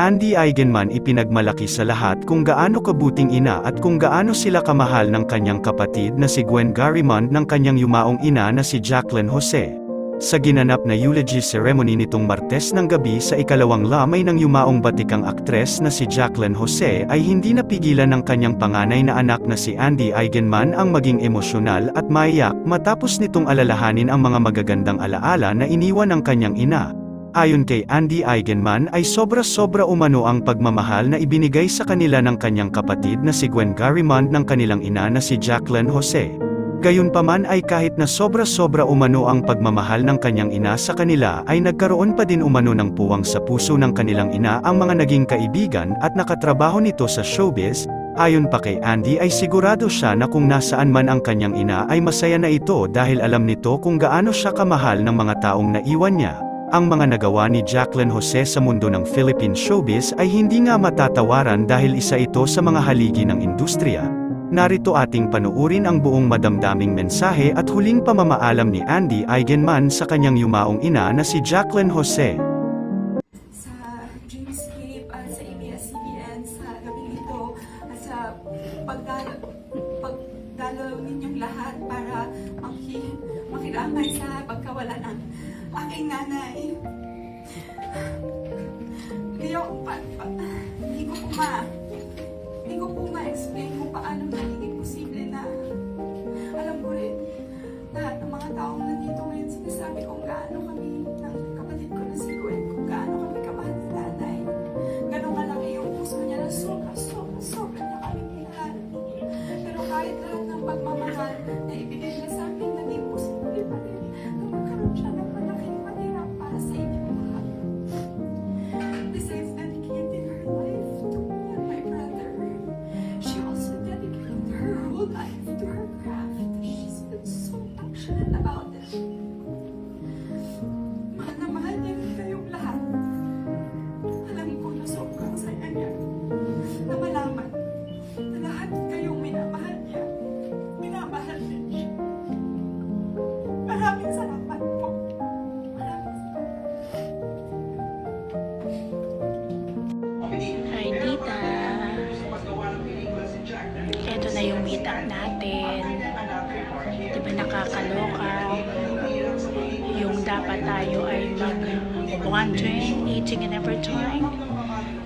Andy Eigenman ipinagmalaki sa lahat kung gaano kabuting ina at kung gaano sila kamahal ng kanyang kapatid na si Gwen Garimond ng kanyang yumaong ina na si Jacqueline Jose. Sa ginanap na eulogy ceremony nitong Martes ng gabi sa ikalawang lamay ng yumaong batikang aktres na si Jacqueline Jose ay hindi napigilan ng kanyang panganay na anak na si Andy Eigenman ang maging emosyonal at maiyak matapos nitong alalahanin ang mga magagandang alaala na iniwan ng kanyang ina. Ayon kay Andy Eigenman ay sobra-sobra umano ang pagmamahal na ibinigay sa kanila ng kanyang kapatid na si Gwen Garimond ng kanilang ina na si Jacqueline Jose. Gayunpaman ay kahit na sobra-sobra umano ang pagmamahal ng kanyang ina sa kanila ay nagkaroon pa din umano ng puwang sa puso ng kanilang ina ang mga naging kaibigan at nakatrabaho nito sa showbiz, ayon pa kay Andy ay sigurado siya na kung nasaan man ang kanyang ina ay masaya na ito dahil alam nito kung gaano siya kamahal ng mga taong naiwan niya. Ang mga nagawa ni Jacqueline Jose sa mundo ng Philippine showbiz ay hindi nga matatawaran dahil isa ito sa mga haligi ng industriya. Narito ating panuurin ang buong madamdaming mensahe at huling pamamaalam ni Andy Eigenman sa kanyang yumaong ina na si Jacqueline Jose. sa Dreamscape at sa ABS-CBN sa gabi ito sa pagdalo, pagdalo ninyong lahat para maki, makiramay sa pagkawala ng aking nanay. Hindi ako pa, pa, hindi ko po nakakaloka? Yung dapat tayo ay mag-wandering, eating and every time.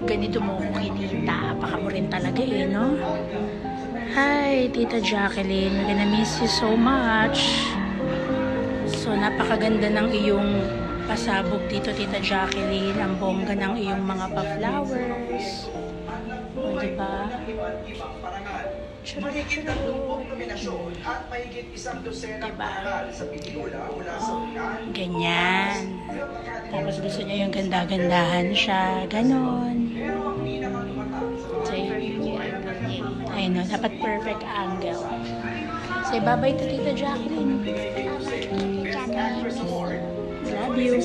Ganito mo ko kinita. Baka mo rin talaga eh, no? Hi, Tita Jacqueline. We're gonna miss you so much. So, napakaganda ng iyong pasabog dito, Tita Jacqueline. Ang bongga ng iyong mga pa-flowers. O, diba? Churro, churro. Diba? Ganyan. Tapos gusto niya yung ganda-gandahan siya. Ganon. Say, I know, dapat perfect angle. Say bye-bye to Tita Jacqueline. Love you.